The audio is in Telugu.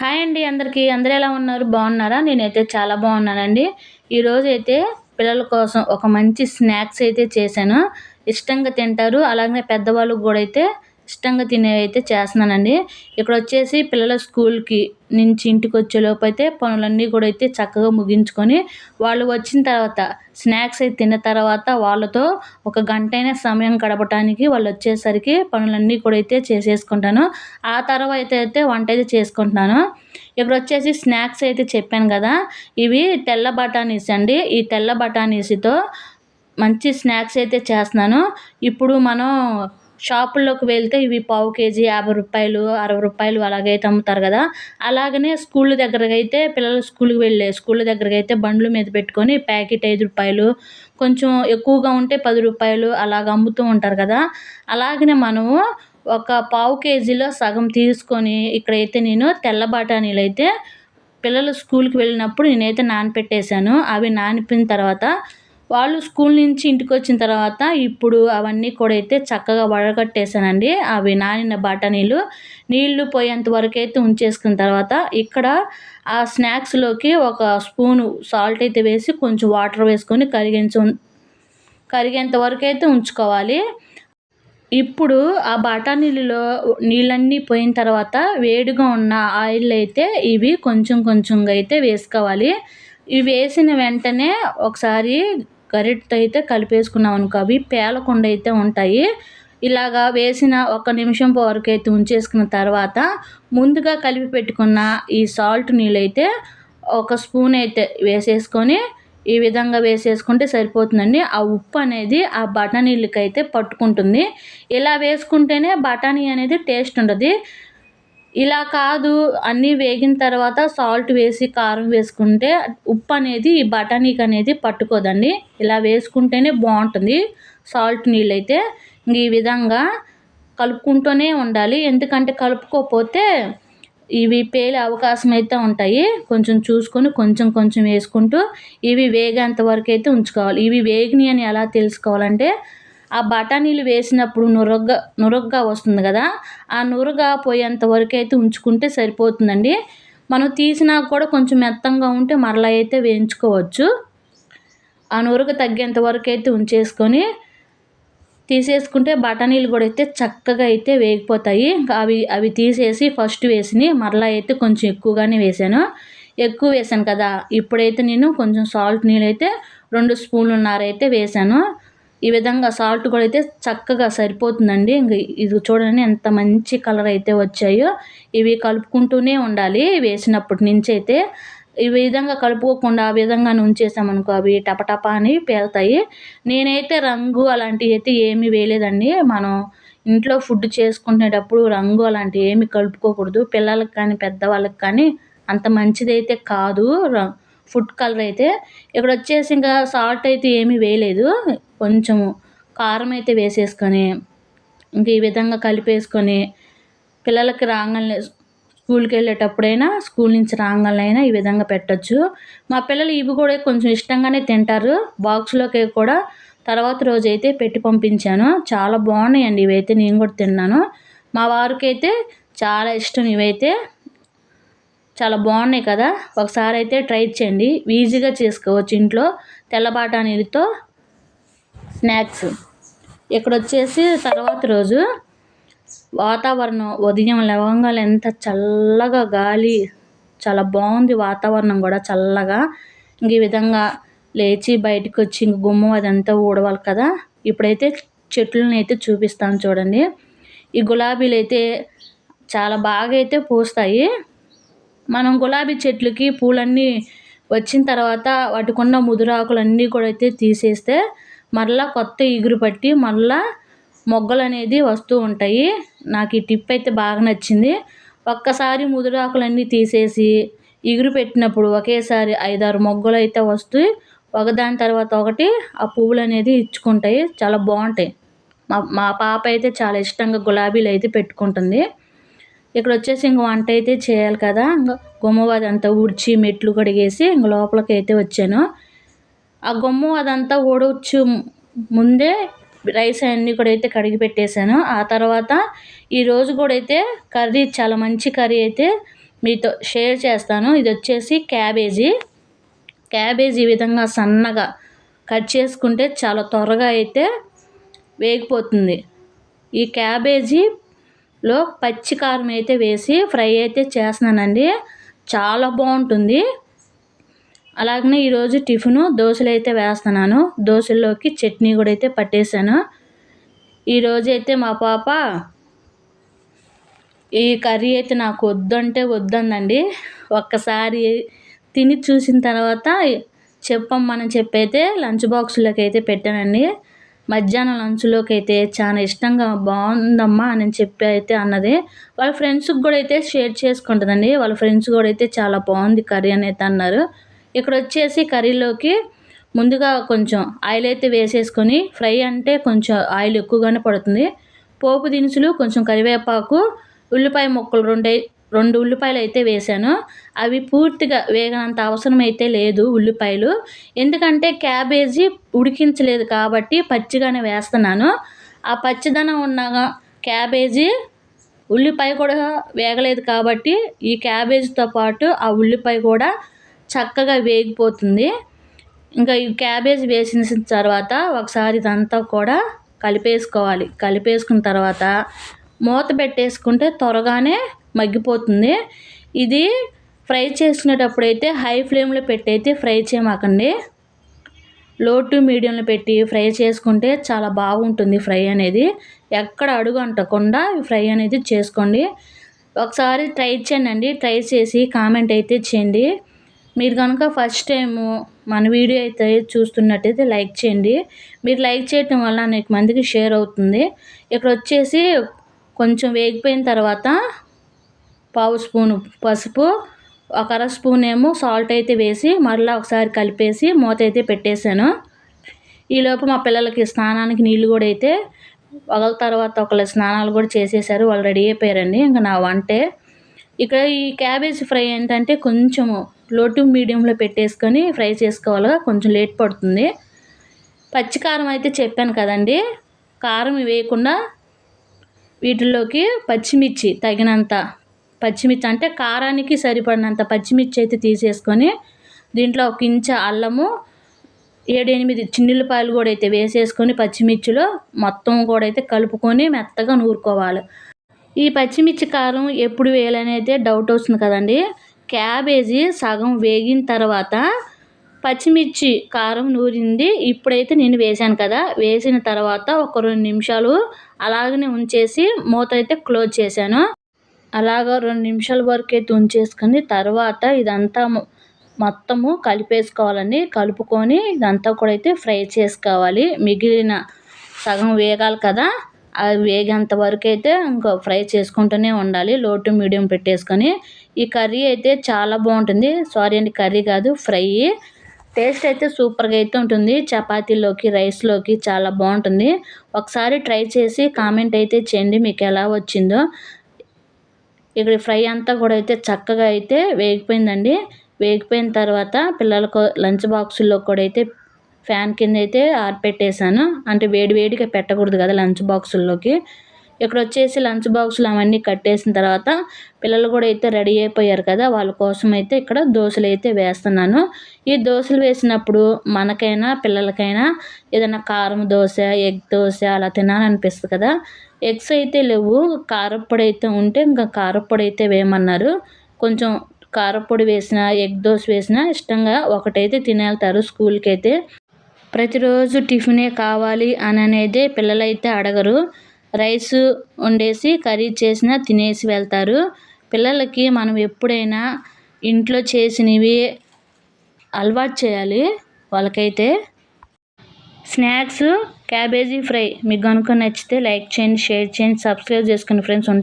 హాయ్ అండి అందరికీ. అందరూ ఎలా ఉన్నారు? బాగున్నారా? నేనైతే చాలా బాగున్నానండి. ఈరోజు అయితే పిల్లల కోసం ఒక మంచి స్నాక్స్ అయితే చేశాను. ఇష్టంగా తింటారు. అలాగే పెద్దవాళ్ళకు కూడా అయితే ఇష్టంగా తినేవి అయితే చేస్తున్నానండి. ఇక్కడ వచ్చేసి పిల్లల స్కూల్కి నుంచి ఇంటికి వచ్చేలోపు అయితే పనులన్నీ కూడా అయితే చక్కగా ముగించుకొని వాళ్ళు వచ్చిన తర్వాత స్నాక్స్ అయితే తిన్న తర్వాత వాళ్ళతో ఒక గంట అయినా సమయం గడపడానికి వాళ్ళు వచ్చేసరికి పనులన్నీ కూడా అయితే చేసేసుకుంటాను. ఆ తర్వాత అయితే వంట అయితే చేసుకుంటున్నాను. ఇక్కడ వచ్చేసి స్నాక్స్ అయితే చెప్పాను కదా ఇవి తెల్ల బఠానీస్ అండి. ఈ తెల్ల బఠానీస్తో మంచి స్నాక్స్ అయితే చేస్తున్నాను. ఇప్పుడు మనం షాపుల్లోకి వెళ్తే ఇవి పావు కేజీ యాభై రూపాయలు అరవై రూపాయలు అలాగైతే అమ్ముతారు కదా. అలాగనే స్కూల్ దగ్గరకి అయితే పిల్లలు స్కూల్కి వెళ్ళే స్కూల్ దగ్గరకి అయితే బండ్ల మీద పెట్టుకొని ప్యాకెట్ ఐదు రూపాయలు కొంచెం ఎక్కువగా ఉంటే పది రూపాయలు అలాగ అమ్ముతూ ఉంటారు కదా. అలాగనే మనము ఒక పావు కేజీలో సగం తీసుకొని ఇక్కడైతే నేను తెల్ల బఠానీలు అయితే పిల్లలు స్కూల్కి వెళ్ళినప్పుడు నేనైతే నానపెట్టేశాను. అవి నానిపిన తర్వాత వాళ్ళు స్కూల్ నుంచి ఇంటికి వచ్చిన తర్వాత ఇప్పుడు అవన్నీ కూడా అయితే చక్కగా వడగట్టేసానండి అవి నానిన బఠానీలు నీళ్ళు పోయేంత వరకు అయితే ఉంచేసుకున్న తర్వాత ఇక్కడ ఆ స్నాక్స్లోకి ఒక స్పూను సాల్ట్ అయితే వేసి కొంచెం వాటర్ వేసుకొని కరిగించు కరిగేంత వరకు అయితే ఉంచుకోవాలి. ఇప్పుడు ఆ బఠానీలలో నీళ్ళన్నీ పోయిన తర్వాత వేడిగా ఉన్న ఆయిల్ అయితే ఇవి కొంచెం కొంచెంగా అయితే వేసుకోవాలి. ఇవి వేసిన వెంటనే ఒకసారి గరిటతో అయితే కలిపేసుకున్నాం అనుకో అవి పేలకుండా అయితే ఉంటాయి. ఇలాగా వేసిన ఒక నిమిషం వరకు అయితే ఉంచేసుకున్న తర్వాత ముందుగా కలిపి పెట్టుకున్న ఈ సాల్ట్ నీళ్ళైతే ఒక స్పూన్ అయితే వేసేసుకొని ఈ విధంగా వేసేసుకుంటే సరిపోతుందండి. ఆ ఉప్పు అనేది ఆ బఠానీలకైతే అయితే పట్టుకుంటుంది. ఇలా వేసుకుంటేనే బఠానీ అనేది టేస్ట్ ఉంటుంది ఇలా కాదు అన్నీ వేగిన తర్వాత సాల్ట్ వేసి కారం వేసుకుంటే ఉప్పు అనేది ఈ బఠానీకి అనేది పట్టుకోదండి. ఇలా వేసుకుంటేనే బాగుంటుంది సాల్ట్ నీళ్ళు అయితే ఈ విధంగా కలుపుకుంటూనే ఉండాలి. ఎందుకంటే కలుపుకోకపోతే ఇవి పేలే అవకాశం అయితే ఉంటాయి. కొంచెం చూసుకొని కొంచెం కొంచెం వేసుకుంటూ ఇవి వేగేంత వరకు అయితే ఉంచుకోవాలి. ఇవి వేగినాయి అని ఎలా తెలుసుకోవాలంటే ఆ బఠానీలు వేసినప్పుడు నురగ నురగ్గా వస్తుంది కదా ఆ నురగ పోయేంత వరకు అయితే ఉంచుకుంటే సరిపోతుందండి. మనం తీసినా కూడా కొంచెం మెత్తంగా ఉంటే మరలా అయితే వేయించుకోవచ్చు. ఆ నురగ తగ్గేంత వరకు అయితే ఉంచేసుకొని తీసేసుకుంటే బఠానీలు కూడా అయితే చక్కగా అయితే వేగిపోతాయి. అవి అవి తీసేసి ఫస్ట్ వేసి మరలా అయితే కొంచెం ఎక్కువగానే వేసాను. ఎక్కువ వేసాను కదా ఇప్పుడైతే నేను కొంచెం సాల్ట్ నీళ్ళు అయితే రెండు స్పూన్లున్నర అయితే వేసాను. ఈ విధంగా సాల్ట్ కూడా అయితే చక్కగా సరిపోతుందండి. ఇంక ఇది చూడండి ఎంత మంచి కలర్ అయితే వచ్చాయో. ఇవి కలుపుకుంటూనే ఉండాలి వేసినప్పటి నుంచి అయితే. ఈ విధంగా కలుపుకోకుండా ఆ విధంగా ఉంచేసామనుకో అవి టపటపా అని పేలుతాయి. నేనైతే రంగు అలాంటివి అయితే ఏమీ వేయలేదండి. మనం ఇంట్లో ఫుడ్ చేసుకునేటప్పుడు రంగు అలాంటివి ఏమి కలుపుకోకూడదు. పిల్లలకి కానీ పెద్దవాళ్ళకి కానీ అంత మంచిదైతే కాదు. ఫుడ్ కలర్ అయితే. ఇక్కడ వచ్చేసి ఇంకా సాల్ట్ అయితే ఏమీ వేయలేదు. కొంచెము కారం అయితే వేసేసుకొని ఇంక ఈ విధంగా కలిపేసుకొని పిల్లలకి రాగానే స్కూల్కి వెళ్ళేటప్పుడైనా స్కూల్ నుంచి రాగానైనా ఈ విధంగా పెట్టచ్చు. మా పిల్లలు ఇవి కూడా కొంచెం ఇష్టంగానే తింటారు. బాక్స్లోకి కూడా తర్వాత రోజు అయితే పెట్టి పంపించాను. చాలా బాగున్నాయండి ఇవైతే నేను కూడా తిన్నాను. మా వారికి అయితే చాలా ఇష్టం ఇవైతే. చాలా బాగున్నాయి కదా. ఒకసారి అయితే ట్రై చేయండి. ఈజీగా చేసుకోవచ్చు ఇంట్లో తెల్లబాట బఠానీలతో స్నాక్స్. ఇక్కడ వచ్చేసి తర్వాత రోజు వాతావరణం ఉదయం లవంగాలు ఎంత చల్లగా గాలి చాలా బాగుంది వాతావరణం కూడా చల్లగా. ఇంక ఈ విధంగా లేచి బయటకు వచ్చి ఇంక గుమ్మం అదంతా ఊడవాలి కదా. ఇప్పుడైతే చెట్లను అయితే చూపిస్తాను చూడండి. ఈ గులాబీలు అయితే చాలా బాగా అయితే పూస్తాయి. మనం గులాబీ చెట్లకి పూలన్నీ వచ్చిన తర్వాత వాటికున్న ముదురాకులన్నీ కూడా అయితే తీసేస్తే మళ్ళీ కొత్త ఇగురు పట్టి మళ్ళా మొగ్గలు అనేది వస్తూ ఉంటాయి. నాకు ఈ టిప్ అయితే బాగా నచ్చింది. ఒక్కసారి ముదురాకులన్నీ తీసేసి ఇగురు పెట్టినప్పుడు ఒకేసారి ఐదారు మొగ్గలు అయితే వస్తాయి ఒకదాని తర్వాత ఒకటి ఆ పువ్వులు అనేది ఇచ్చుకుంటాయి. చాలా బాగుంటాయి. మా మా పాప అయితే చాలా ఇష్టంగా గులాబీలు అయితే పెట్టుకుంటుంది. ఇక్కడ వచ్చేసి ఇంక వంట అయితే చేయాలి కదా. ఇంకా గుమ్మవాది అంతా ఊడ్చి మెట్లు కడిగేసి ఇంక లోపలికి అయితే వచ్చాను. ఆ గమ్ము అదంతా ఊడవచ్చు ముందే రైస్ అన్నీ కూడా అయితే కడిగి పెట్టేశాను. ఆ తర్వాత ఈరోజు కూడా అయితే కర్రీ చాలా మంచి కర్రీ అయితే మీతో షేర్ చేస్తాను. ఇది వచ్చేసి క్యాబేజీ. క్యాబేజీ ఈ విధంగా సన్నగా కట్ చేసుకుంటే చాలా త్వరగా అయితే వేగిపోతుంది. ఈ క్యాబేజీలో పచ్చి కారం అయితే వేసి ఫ్రై అయితే చేస్తున్నానండి. చాలా బాగుంటుంది. అలాగనే ఈరోజు టిఫిను దోశలు అయితే వేస్తున్నాను. దోశల్లోకి చట్నీ కూడా అయితే పట్టేశాను. ఈరోజు అయితే మా పాప ఈ కర్రీ అయితే నాకు వద్దంటే వద్దందండి. ఒక్కసారి తిని చూసిన తర్వాత చెప్పమ్మని చెప్పైతే లంచ్ బాక్స్లోకి అయితే పెట్టానండి. మధ్యాహ్నం లంచ్లోకి అయితే చాలా ఇష్టంగా బాగుందమ్మా అని చెప్పి అయితే అన్నది. వాళ్ళ ఫ్రెండ్స్కి కూడా అయితే షేర్ చేసుకుంటుందండి. వాళ్ళ ఫ్రెండ్స్ కూడా అయితే చాలా బాగుంది కర్రీ అని అయితే అన్నారు. ఇక్కడ వచ్చేసి కర్రీలోకి ముందుగా కొంచెం ఆయిల్ అయితే వేసేసుకొని ఫ్రై అంటే కొంచెం ఆయిల్ ఎక్కువగానే పడుతుంది. పోపు దినుసులు కొంచెం కరివేపాకు ఉల్లిపాయ ముక్కలు రెండు రెండు ఉల్లిపాయలు అయితే వేసాను అవి పూర్తిగా వేగనంత అవసరం అయితే లేదు ఉల్లిపాయలు. ఎందుకంటే క్యాబేజీ ఉడికించలేదు కాబట్టి పచ్చిగానే వేస్తున్నాను. ఆ పచ్చిదనం ఉన్న క్యాబేజీ ఉల్లిపాయ కూడా వేగలేదు కాబట్టి ఈ క్యాబేజీతో పాటు ఆ ఉల్లిపాయ కూడా చక్కగా వేగిపోతుంది. ఇంకా ఈ క్యాబేజ్ వేసిన తర్వాత ఒకసారి ఇదంతా కూడా కలిపేసుకోవాలి. కలిపేసుకున్న తర్వాత మూత పెట్టేసుకుంటే త్వరగానే మగ్గిపోతుంది. ఇది ఫ్రై చేసుకునేటప్పుడు అయితే హై ఫ్లేమ్లో పెట్టి అయితే ఫ్రై చేయమాకండి. లో టు మీడియంలో పెట్టి ఫ్రై చేసుకుంటే చాలా బాగుంటుంది ఫ్రై అనేది. ఎక్కడ అడుగు అంటకుండా ఫ్రై అనేది చేసుకోండి. ఒకసారి ట్రై చేయండి. ట్రై చేసి కామెంట్ అయితే చేయండి. మీరు కనుక ఫస్ట్ టైము మన వీడియో అయితే చూస్తున్నట్టయితే లైక్ చేయండి. మీరు లైక్ చేయటం వల్ల అనేక మందికి షేర్ అవుతుంది. ఇక్కడ వచ్చేసి కొంచెం వేగిపోయిన తర్వాత పావు స్పూను పసుపు ఒక అర స్పూన్ ఏమో సాల్ట్ అయితే వేసి మరలా ఒకసారి కలిపేసి మూత అయితే పెట్టేశాను. ఈలోపు మా పిల్లలకి స్నానానికి నీళ్ళు కూడా అయితే ఒకళ్ళ తర్వాత ఒకళ్ళ స్నానాలు కూడా చేసేసారు. వాళ్ళు రెడీ అయిపోయారండి. ఇంకా నా వంటే. ఇక్కడ ఈ క్యాబేజ్ ఫ్రై ఏంటంటే కొంచెము లో టు మీడియంలో పెట్టేసుకొని ఫ్రై చేసుకోవాలి కొంచెం లేట్ పడుతుంది. పచ్చికారం అయితే చెప్పాను కదండి. కారం వేయకుండా వీటిల్లోకి పచ్చిమిర్చి తగినంత పచ్చిమిర్చి అంటే కారానికి సరిపడినంత పచ్చిమిర్చి అయితే తీసేసుకొని దీంట్లో ఒక ఇంచ అల్లము ఏడెనిమిది ఎనిమిది కూడా అయితే వేసేసుకొని పచ్చిమిర్చిలో మొత్తం కూడా అయితే కలుపుకొని మెత్తగా నూరుకోవాలి. ఈ పచ్చిమిర్చి కారం ఎప్పుడు వేయాలనేది డౌట్ వస్తుంది కదండి. క్యాబేజీ సగం వేగిన తర్వాత పచ్చిమిర్చి కారం నూరింది. ఇప్పుడైతే నేను వేసాను కదా. వేసిన తర్వాత ఒక రెండు నిమిషాలు అలాగనే ఉంచేసి మూత అయితే క్లోజ్ చేశాను. అలాగ రెండు నిమిషాల వరకు అయితే ఉంచేసుకొని తర్వాత ఇదంతా మొత్తము కలిపేసుకోవాలండి. కలుపుకొని ఇదంతా కూడా అయితే ఫ్రై చేసుకోవాలి. మిగిలిన సగం వేగాలి కదా. అది వేగేంత వరకు అయితే ఇంకా ఫ్రై చేసుకుంటూనే ఉండాలి. లో టు మీడియం పెట్టేసుకొని ఈ కర్రీ అయితే చాలా బాగుంటుంది. సారీ అండి కర్రీ కాదు ఫ్రై. టేస్ట్ అయితే సూపర్గా అయితే ఉంటుంది. చపాతీలోకి రైస్లోకి చాలా బాగుంటుంది. ఒకసారి ట్రై చేసి కామెంట్ అయితే చేయండి మీకు ఎలా వచ్చిందో. ఇక్కడ ఫ్రై అంతా కూడా అయితే చక్కగా అయితే వేగిపోయిందండి. వేగిపోయిన తర్వాత పిల్లలకు లంచ్ బాక్సుల్లో కూడా అయితే ఫ్యాన్ కింద అయితే ఆరిపెట్టేశాను. అంటే వేడి వేడిగా పెట్టకూడదు కదా లంచ్ బాక్సుల్లోకి. ఇక్కడ వచ్చేసి లంచ్ బాక్సులు అవన్నీ కట్టేసిన తర్వాత పిల్లలు కూడా అయితే రెడీ అయిపోయారు కదా వాళ్ళ కోసం అయితే ఇక్కడ దోశలు అయితే వేస్తున్నాను. ఈ దోశలు వేసినప్పుడు మనకైనా పిల్లలకైనా ఏదైనా కారం దోశ ఎగ్ దోశ అలా తినాలనిపిస్తుంది కదా. ఎగ్స్ అయితే లేవు కారప్పొడి అయితే ఉంటే ఇంకా కారప్పొడి అయితే వేయమన్నారు. కొంచెం కారప్పొడి వేసిన ఎగ్ దోశ వేసిన ఇష్టంగా ఒకటైతే తినేళ్తారు స్కూల్కి అయితే ప్రతిరోజు టిఫినే కావాలి అని అనేది పిల్లలైతే అడగరు. రైస్ వండేసి కర్రీ చేసినా తినేసి వెళ్తారు. పిల్లలకి మనం ఎప్పుడైనా ఇంట్లో చేసినవి అలవాటు చేయాలి. వాళ్ళకైతే స్నాక్స్ క్యాబేజీ ఫ్రై మీకు కనుక నచ్చితే లైక్ చేయండి షేర్ చేయండి సబ్స్క్రైబ్ చేసుకోండి ఫ్రెండ్స్